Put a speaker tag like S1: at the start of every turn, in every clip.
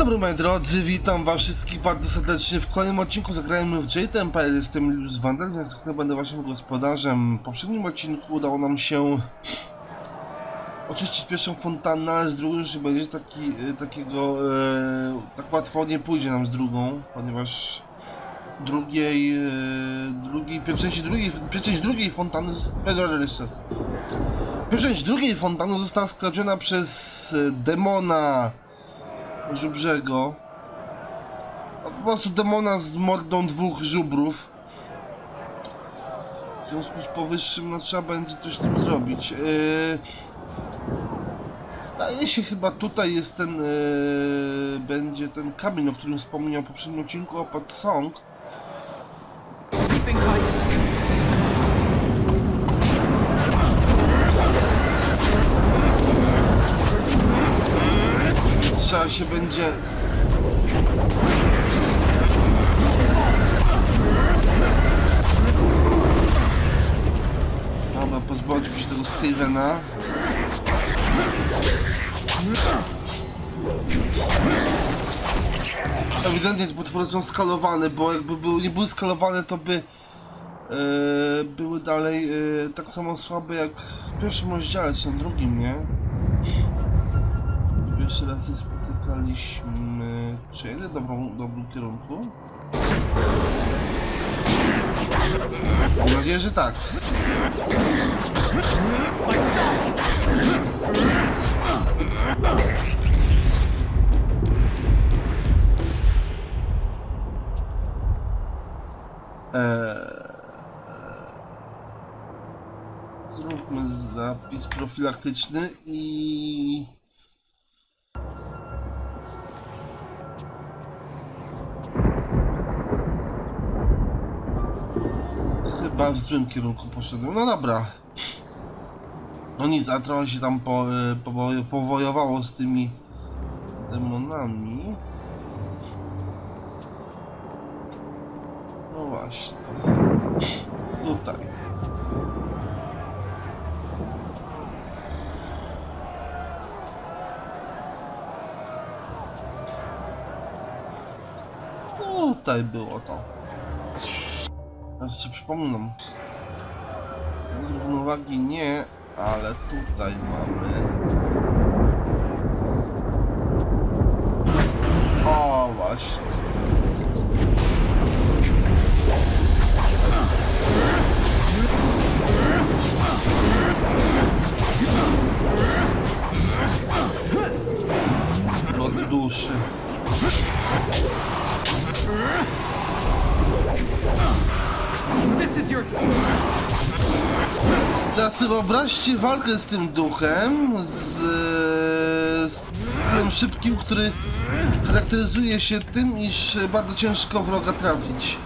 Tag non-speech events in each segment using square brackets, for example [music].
S1: dobry moi drodzy, witam was wszystkich bardzo serdecznie w kolejnym odcinku Zagrajmy w Jade Empire, jestem Julius Vandal, więc zwykle będę waszym gospodarzem. W poprzednim odcinku udało nam się oczyścić pierwszą fontannę, ale z drugą już będzie taki, e, takiego, e, tak łatwo nie pójdzie nam z drugą, ponieważ drugiej, e, drugiej, pierwszej drugiej, pierwszej drugiej fontanny, jeszcze raz. Drugiej fontanny została skradziona przez e, demona żubrzego. No, po prostu demona z mordą dwóch żubrów. W związku z powyższym no, trzeba będzie coś z tym zrobić. Yy... Zdaje się chyba tutaj jest ten, yy... będzie ten kamień, o którym wspomniał w poprzednim odcinku, opad Song.
S2: Keeping.
S1: Trzeba się będzie... Dobra, pozbądźmy się tego Skavena. Ewidentnie te potwory są skalowane, bo jakby nie były skalowane, to by e, były dalej e, tak samo słabe jak w pierwszym rozdziale, czy na drugim, nie? Pierwszy raz się spotykaliśmy. Czy jedę w dobrą, dobrym kierunku? Mam nadzieję, że tak. Eee, Zróbmy zapis profilaktyczny i... W złym kierunku poszedłem. No dobra. No nic, a trochę się tam po, powo- powojowało z tymi demonami. No właśnie. Tutaj. Tutaj było to. Teraz jeszcze przypominam. Równowagi nie, ale tutaj mamy. O, właśnie. Wyobraźcie walkę z tym duchem, z, z duchem szybkim, który charakteryzuje się tym, iż bardzo ciężko wroga trafić.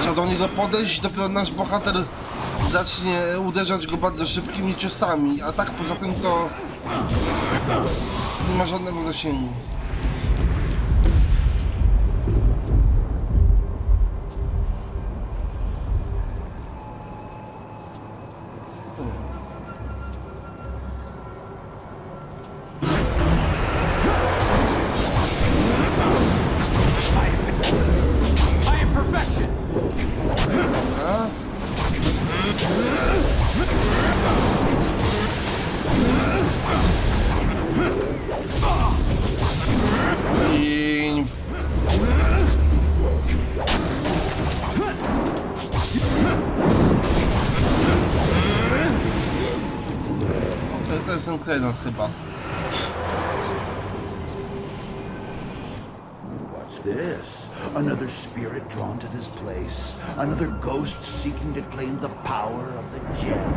S1: Trzeba do niego podejść, dopiero nasz bohater zacznie uderzać go bardzo szybkimi ciosami, a tak poza tym to nie ma żadnego zasięgu.
S3: Another ghost seeking to claim the power of the gem?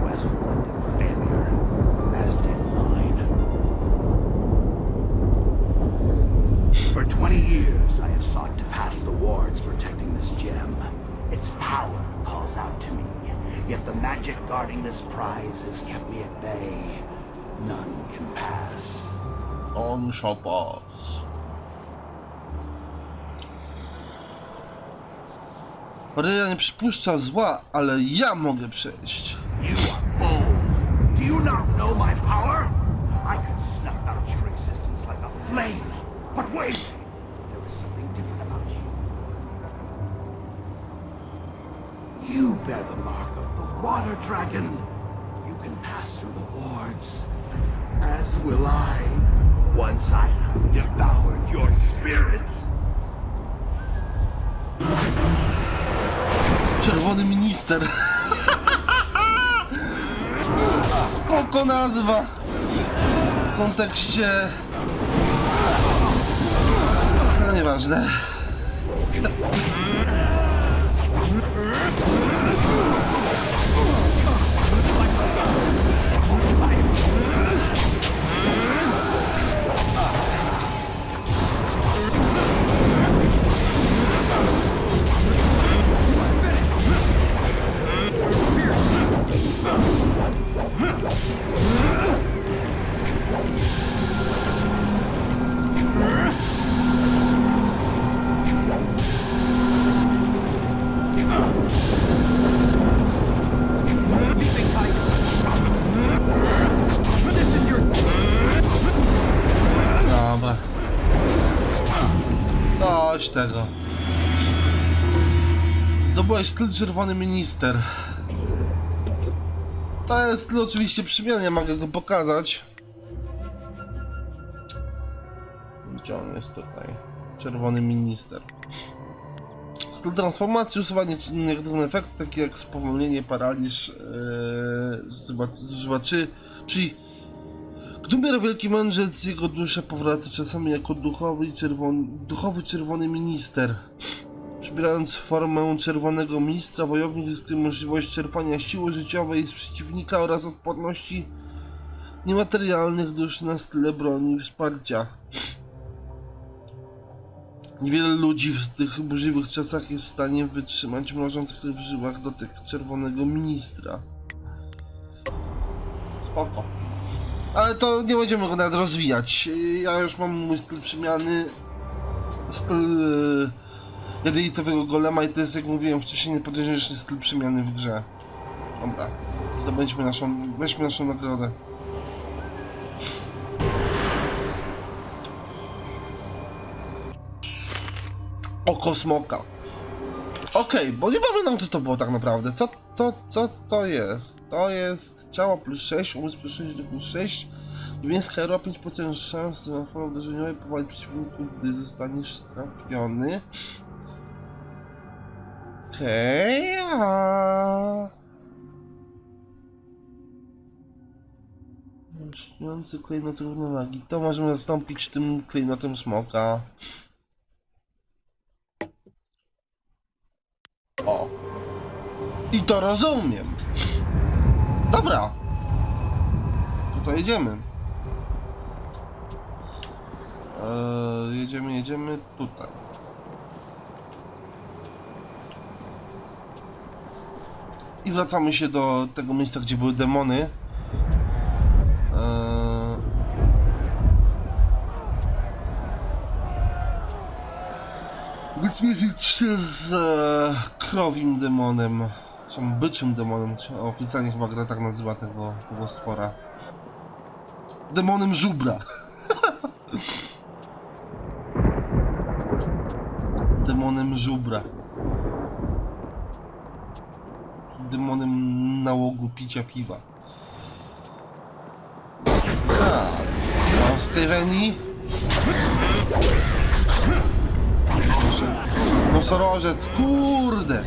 S3: Quest blended failure, as did mine. For 20 years, I have sought to pass the wards protecting this gem. Its power calls out to me, yet the magic guarding this prize has kept me at bay. None can pass.
S1: On shall pass. Maryja nie przypuszcza zła, ale ja mogę przejść.
S3: You are bold. Do you not know my power? I could snuff out your existence like a flame. But wait! There is something different about you. You bear the mark of the water dragon. You can pass through the wards. As will I, once I have devoured your spirit.
S1: Czerwony minister. Spoko nazwa. W kontekście... No nieważne. Dobra. Dość tego. Zdobyłeś styl czerwony minister. To jest oczywiście przemiany, mogę go pokazać. Gdzie on jest tutaj? Czerwony minister. Styl transformacji, usuwanie negatywnych efektów, takie jak spowolnienie, paraliż, yy, zbaczy, czyli gdy umiera wielki mędrzec, jego dusza powraca czasami jako duchowy, czerwony, duchowy czerwony minister. Przybierając formę czerwonego ministra, wojownik zyskuje możliwość czerpania siły życiowej z przeciwnika oraz odporności niematerialnych dusz na style broni i wsparcia. Niewiele ludzi w tych burzliwych czasach jest w stanie wytrzymać mrożąc w żyłach dotyk czerwonego ministra. Spoko. Ale to nie będziemy go nawet rozwijać. Ja już mam mój styl przemiany. Styl jedenitowego golema i to jest, jak mówiłem wcześniej, najpotężniejszy styl przemiany w grze. Dobra. Zdobędźmy naszą, weźmy naszą nagrodę. Oko smoka. Okej, bo nie pamiętam co to było tak naprawdę. Co to, co to jest? To jest ciało plus 6, umysł plus 6, plus 6. Niebieska Euro 5% szans na formę uderzeniowej powalić przeciwników, gdy zostaniesz trafiony. Okej, a... Lśniący klejnot równowagi. To możemy zastąpić tym klejnotem smoka. O. I to rozumiem. Dobra. To jedziemy. Eee, jedziemy, jedziemy tutaj. I wracamy się do tego miejsca, gdzie były demony. Więc mierzyć się z e, krowim demonem, czy byczym demonem, czy oficjalnie chyba gra tak nazywa tego, tego stwora. Demonem żubra. [laughs] demonem żubra. Demonem nałogu picia piwa. Tak. No, Skyweny. Nosorożec, kurde!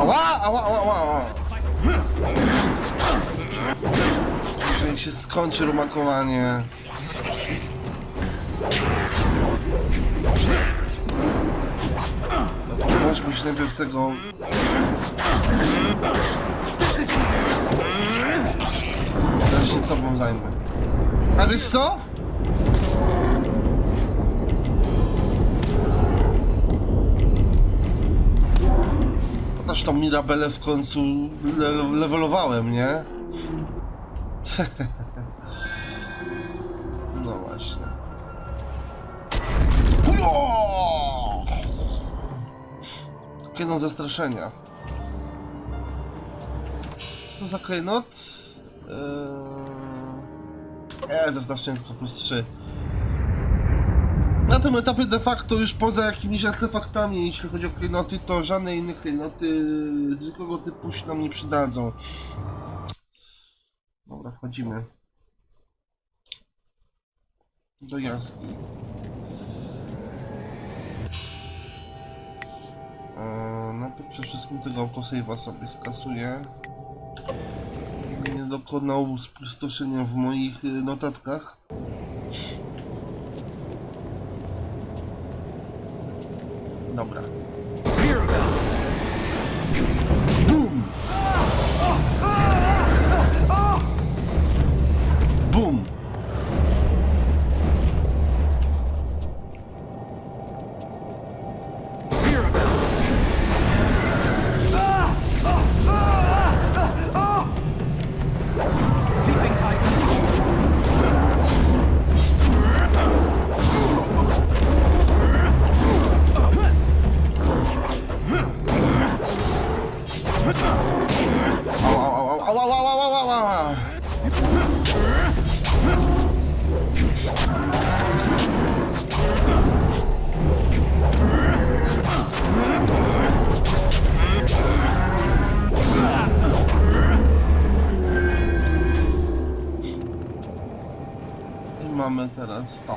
S1: Ała, ała, ała, ała, ała. Jeżeli się skończy rumakowanie. Być najpierw tego... Ja się tobą zajmę. A wiesz co? Też tą Mirabelę w końcu le levelowałem, nie? [laughs] Klejnot zastraszenia. Co za klejnot? Eee... E, zaznaczenie tylko plus 3. Na tym etapie de facto już poza jakimiś artefaktami, jeśli chodzi o klejnoty, to żadne inne klejnoty zwykłego typu się nam nie przydadzą. Dobra, wchodzimy do jaskini. Przede wszystkim tego autosave'a sobie skasuję. Nie dokonał spustoszenia w moich y, notatkach. Dobra. wow, wow, wow, wow, wow, wow. I mamy teraz to.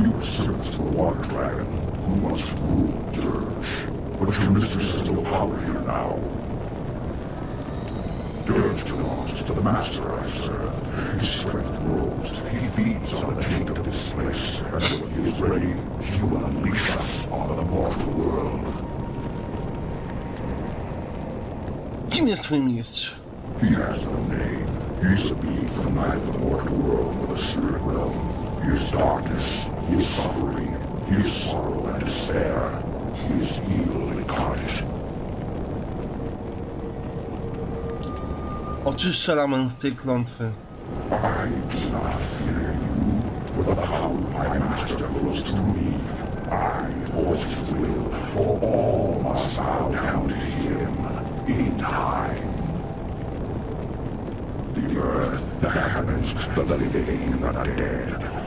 S4: You sensed the water dragon who once ruled Dirge. But your mistress has no power here now. Dirge belongs to the master I serve. His strength grows. He feeds on the taint of this place. And when he is ready, he will unleash us on the mortal world.
S1: Kim jest twój mistrz?
S4: He has no name. He's a being from neither the mortal world nor the spirit realm. He is darkness. He is suffering. He is sorrow and despair. He is evil incarnate.
S1: Oczyszczę Lamen z tej klątwy.
S4: I do not fear you, for the power of my master flows through me. I force his will, for all must bow down to him in time. The earth, the heavens, the living, and the dead,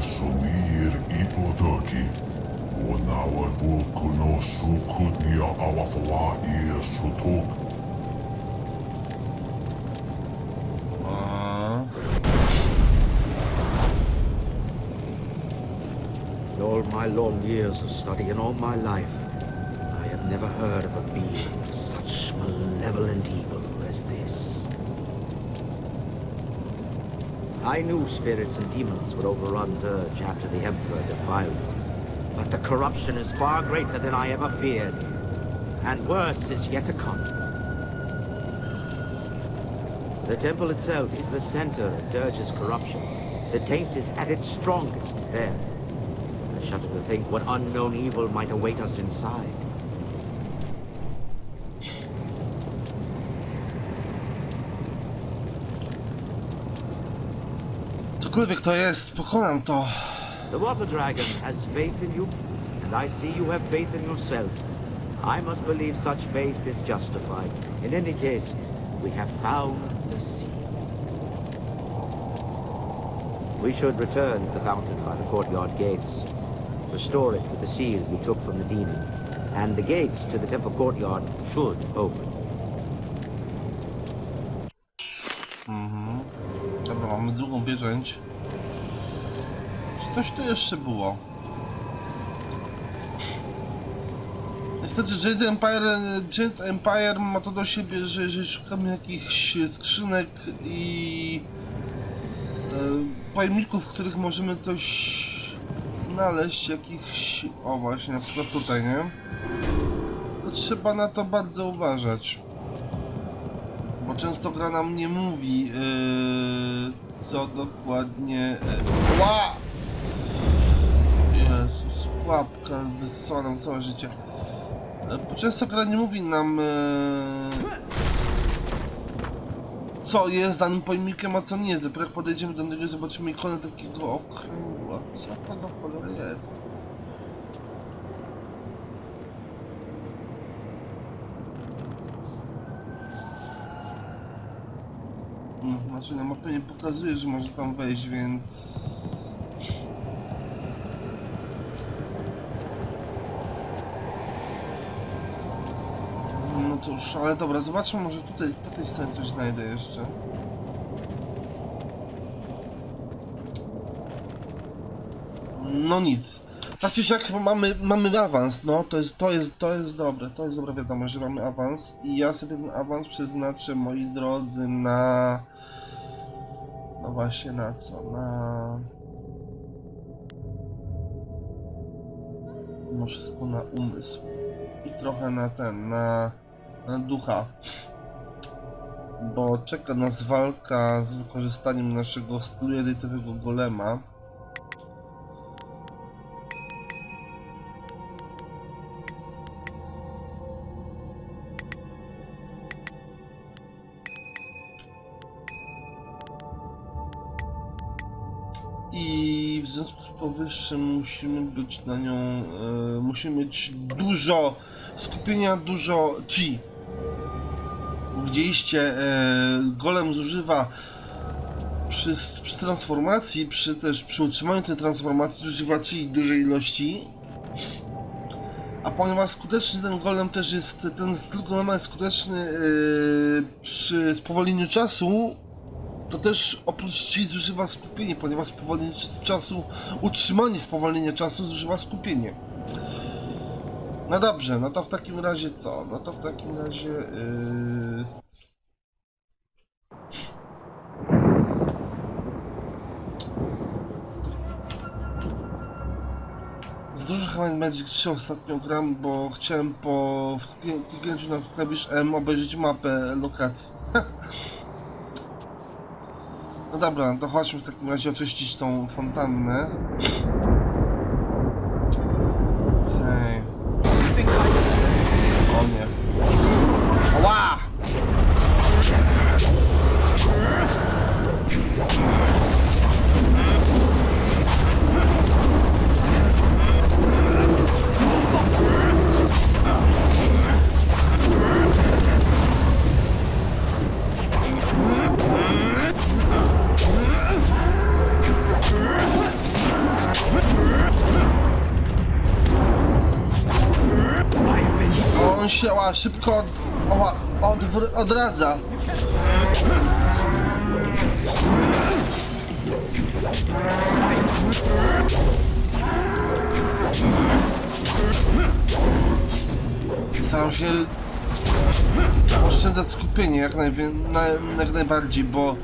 S4: sonir i o doki. O nawa o kono sukut ni a awafawa i a sotok.
S1: A,
S5: In all my long years of study and all my life, I have never heard of a being of such malevolent evil as this. I knew spirits and demons would overrun Dirge after the Emperor defiled it, but the corruption is far greater than I ever feared, and worse is yet to come. The temple itself is the center of Dirge's corruption. The taint is at its strongest there. I shudder to think what unknown evil might await us inside.
S1: Cokolwiek to jest, pokonam to.
S5: The Water Dragon has faith in you, and I see you have faith in yourself. I must believe such faith is justified. In any case, we have found the sea. We should return to the fountain by the courtyard gates. Restore it with the seal we took from the demon, and the gates to the temple courtyard should open.
S1: Pieczęć. Czy coś tu jeszcze było? Niestety Jade Empire, Jade Empire ma to do siebie, że jeżeli szukamy jakichś skrzynek i e, pojemników, w których możemy coś znaleźć, jakichś... O właśnie, na przykład tutaj, nie? To trzeba na to bardzo uważać. Często gra nam nie mówi, yy, co dokładnie... Yy, ła! Jezus, łapka wyssała nam całe życie. Yy, często gra nie mówi nam, yy, co jest danym pojemnikiem, a co nie jest. Dopiero jak podejdziemy do niego i zobaczymy ikonę takiego okręgła. Co to do cholery jest? Znaczy na mapie nie pokazuje, że może tam wejść, więc... No to już, ale dobra, zobaczmy, może tutaj, po tej stronie coś znajdę jeszcze. No nic. Tak czy siak chyba mamy, mamy awans, no to jest, to jest, to jest dobre, to jest dobra wiadomość, że mamy awans i ja sobie ten awans przeznaczę, moi drodzy, na... Właśnie na co? Na... No wszystko na umysł. I trochę na ten, na, na ducha. Bo czeka nas walka z wykorzystaniem naszego stylu edytowego golema. Powyższym musimy być na nią, e, musimy mieć dużo skupienia, dużo G. Widzieliście, e, golem zużywa przy, przy transformacji, przy też przy utrzymaniu tej transformacji zużywa G dużej ilości. A ponieważ skuteczny ten golem też jest, ten styl golema jest skuteczny e, przy spowolnieniu czasu, to też oprócz ci zużywa skupienie, ponieważ spowolnienie czasu, utrzymanie spowolnienia czasu zużywa skupienie. No dobrze, no to w takim razie co? No to w takim razie... Yy... Z dużo chyba Magic 3 ostatnio gram, bo chciałem po kliknięciu na klawisz M obejrzeć mapę lokacji. [laughs] No dobra, to chodźmy w takim razie oczyścić tą fontannę. Szybko od, oła, odwr- odradza. Staram się oszczędzać skupienie jak, na, jak najbardziej, bo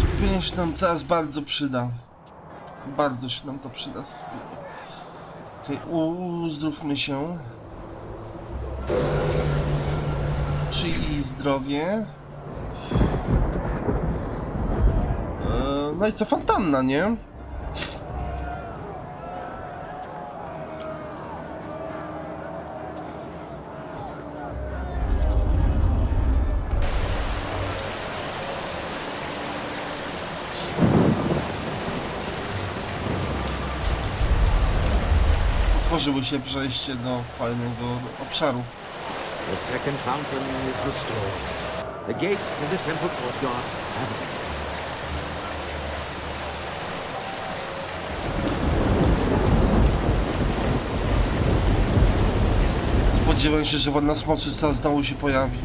S1: skupienie się nam teraz bardzo przyda. Bardzo się nam to przyda skupienie. Okej, uzdrówmy się. Czyli zdrowie. E, No i co, fontanna, nie? Otworzyły się przejście do fajnego obszaru.
S5: The second fountain is restored. The gates to the temple courtyard have opened.
S1: Spodziewałem się, że wodna smoczyca znowu się pojawi.
S5: It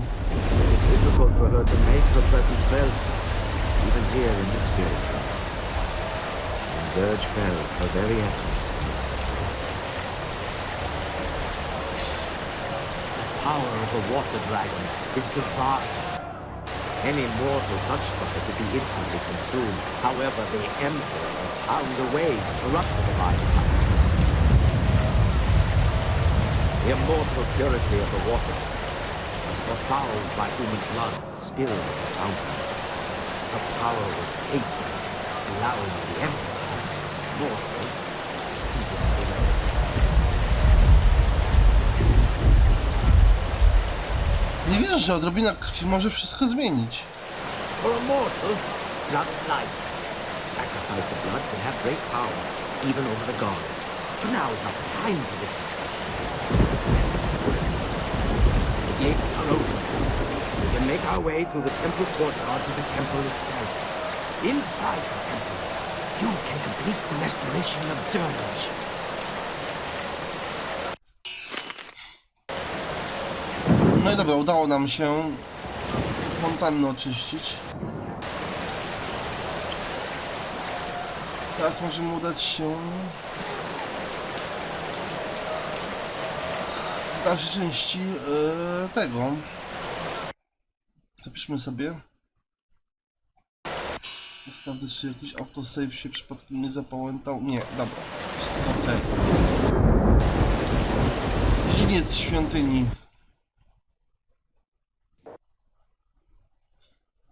S5: is difficult for her to make her presence felt, even here in the spirit realm. When Dirge fell, her very essence power of the water dragon is divine. Any mortal touched by it would be instantly consumed. However, the Emperor found a way to corrupt the divine power. The immortal purity of the water was befouled by human blood spilled into the fountains. Her power was tainted, allowing the Emperor, mortal,
S1: Nie wierzę, że odrobina krwi może wszystko zmienić.
S5: For a mortal, blood is life. Sacrifice of blood can have great power, even over the gods. But now is not the time for this discussion. The gates are open. We can make our way through the temple courtyard to the temple itself. Inside the temple, you can complete the restoration of.
S1: No i dobra, udało nam się fontannę oczyścić. Teraz możemy udać się w dalszej części e, tego. Zapiszmy sobie. Sprawdzę, czy jakiś autosave się przypadkiem nie zapałętał. Nie, dobra. Wszystko ok. Dziedziniec świątyni.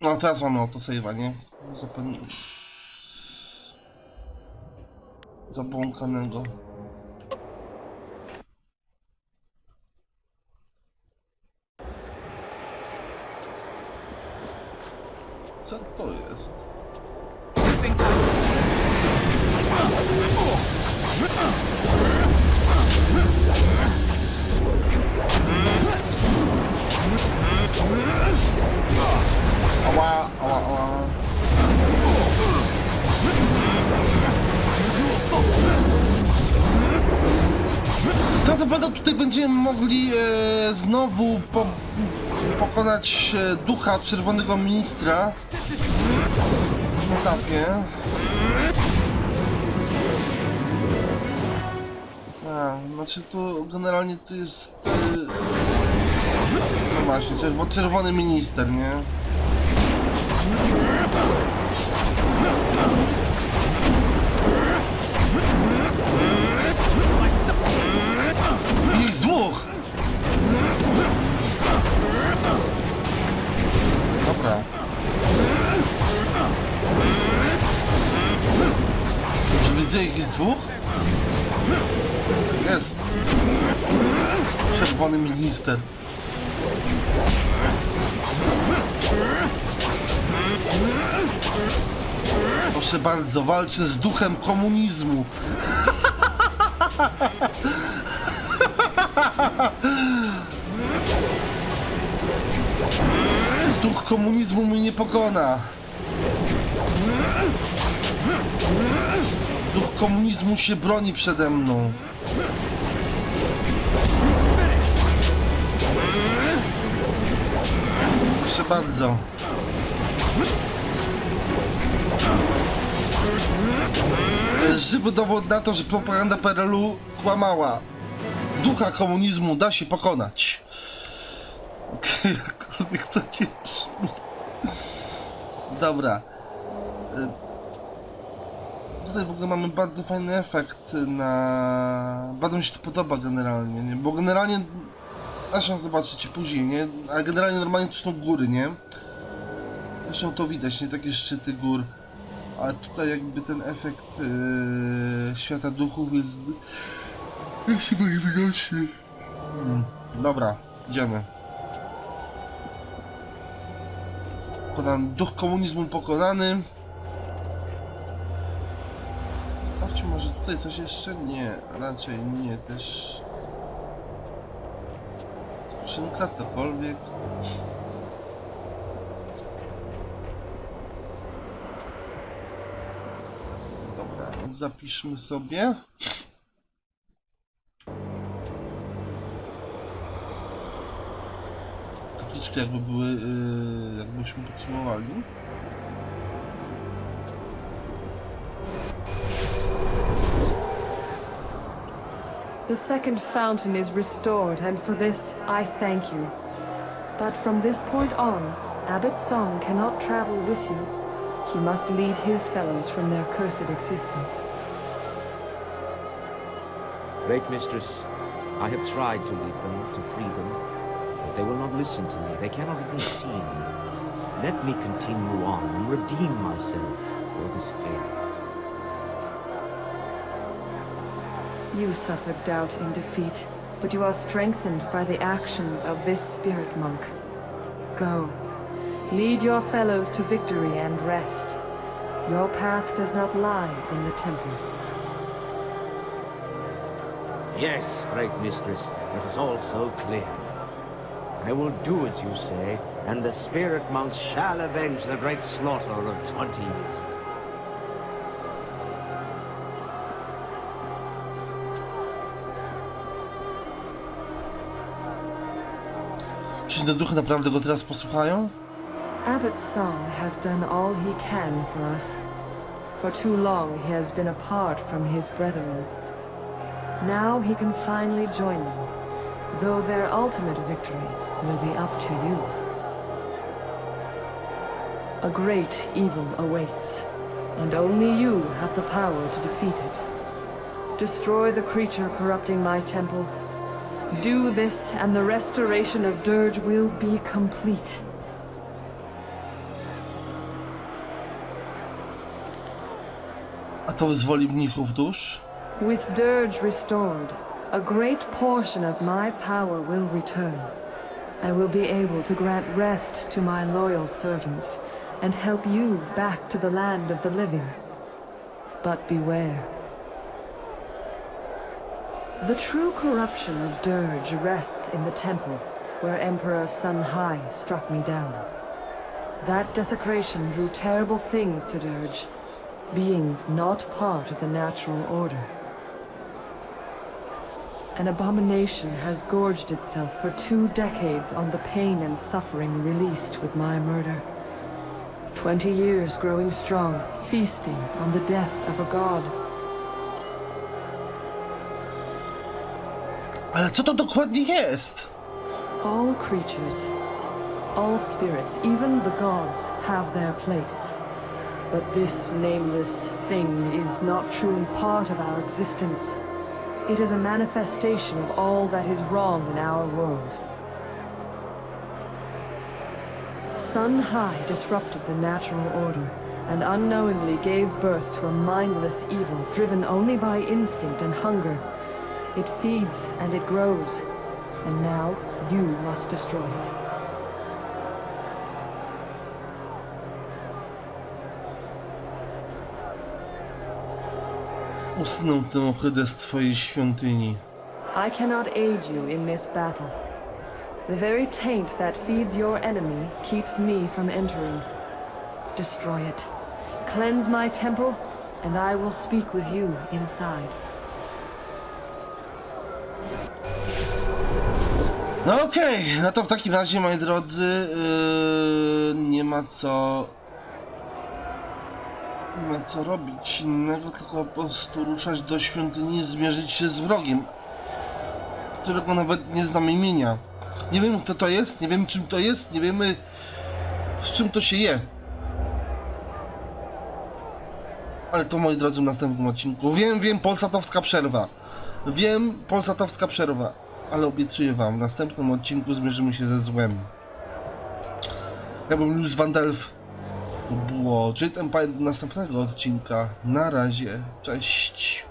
S1: No teraz mamy autosave'a, nie? Zapewne... Zabłąkanego. Co to jest? Ała, ała, ała. Tutaj będziemy mogli e, znowu po, pokonać e, ducha czerwonego ministra w etapie. Tak, znaczy tu generalnie tu jest e, no właśnie, czerwo, czerwony minister, nie? Minister. Proszę bardzo, walczę z duchem komunizmu. Duch komunizmu mnie nie pokona. Duch komunizmu się broni przede mną. Proszę bardzo. Żywy dowód na to, że propaganda PRL-u kłamała. Ducha komunizmu da się pokonać. Okej, jakkolwiek to nie. Dobra. Y, Tutaj w ogóle mamy bardzo fajny efekt na... Bardzo mi się to podoba generalnie, nie? Bo generalnie... Zresztą zobaczycie później, nie? Ale generalnie normalnie tu są góry, nie? Zresztą to widać, nie? Takie szczyty gór. Ale tutaj jakby ten efekt yy, świata duchów jest... Jest chyba niewidoczny. Hmm. Dobra, idziemy. Pokonany, duch komunizmu pokonany. Sprawdźmy może tutaj coś jeszcze? Nie, raczej nie też. Skrzynka, cokolwiek. Dobra, zapiszmy sobie. Tabliczki jakby były, yy, jakbyśmy potrzebowali.
S6: The second fountain is restored, and for this I thank you. But from this point on, Abbot Song cannot travel with you. He must lead his fellows from their cursed existence.
S5: Great mistress, I have tried to lead them, to free them, but they will not listen to me. They cannot even see me. Let me continue on and redeem myself for this failure.
S6: You suffered doubt in defeat, but you are strengthened by the actions of this spirit monk. Go. Lead your fellows to victory and rest. Your path does not lie in the temple.
S5: Yes, great mistress, it is all so clear. I will do as you say, and the spirit monks shall avenge the great slaughter of twenty years
S1: Czy te duchy naprawdę go teraz posłuchają?
S6: Song has done all he can for us. For too long he has been apart from his brethren. Now he can finally join them, though their ultimate victory will be up to you. A great evil awaits, and only you have the power to defeat it. Destroy the creature corrupting my temple. Do this, and the restoration of Dirge will be complete.
S1: A to wyzwoli mnichów dusz?
S6: With Dirge restored, a great portion of my power will return. I will be able to grant rest to my loyal servants and help you back to the land of the living. But beware. The true corruption of Dirge rests in the temple where Emperor Sun Hai struck me down. That desecration drew terrible things to Dirge, beings not part of the natural order. An abomination has gorged itself for two decades on the pain and suffering released with my murder. Twenty years growing strong, feasting on the death of a god.
S1: Ale co to dokładnie jest?
S6: All creatures, all spirits, even the gods, have their place. But this nameless thing is not truly part of our existence. It is a manifestation of all that is wrong in our world. Sun High disrupted the natural order and unknowingly gave birth to a mindless evil driven only by instinct and hunger. It feeds and it grows, and now you must destroy it.
S1: Usunę tę ohydę z twojej świątyni.
S6: I cannot aid you in this battle. The very taint that feeds your enemy keeps me from entering. Destroy it. Cleanse my temple, and I will speak with you inside.
S1: No okej, no to w takim razie, moi drodzy, yy, nie ma co... Nie ma co robić innego, tylko po prostu ruszać do świątyni i zmierzyć się z wrogiem, którego nawet nie znam imienia. Nie wiem kto to jest, nie wiem czym to jest, nie wiemy z czym to się je. Ale to moi drodzy w następnym odcinku. Wiem, wiem, polsatowska przerwa. Wiem, polsatowska przerwa. Ale obiecuję wam, w następnym odcinku zmierzymy się ze złem. Ja bym Luz Van Delf. To było Jade Empire do następnego odcinka. Na razie, cześć.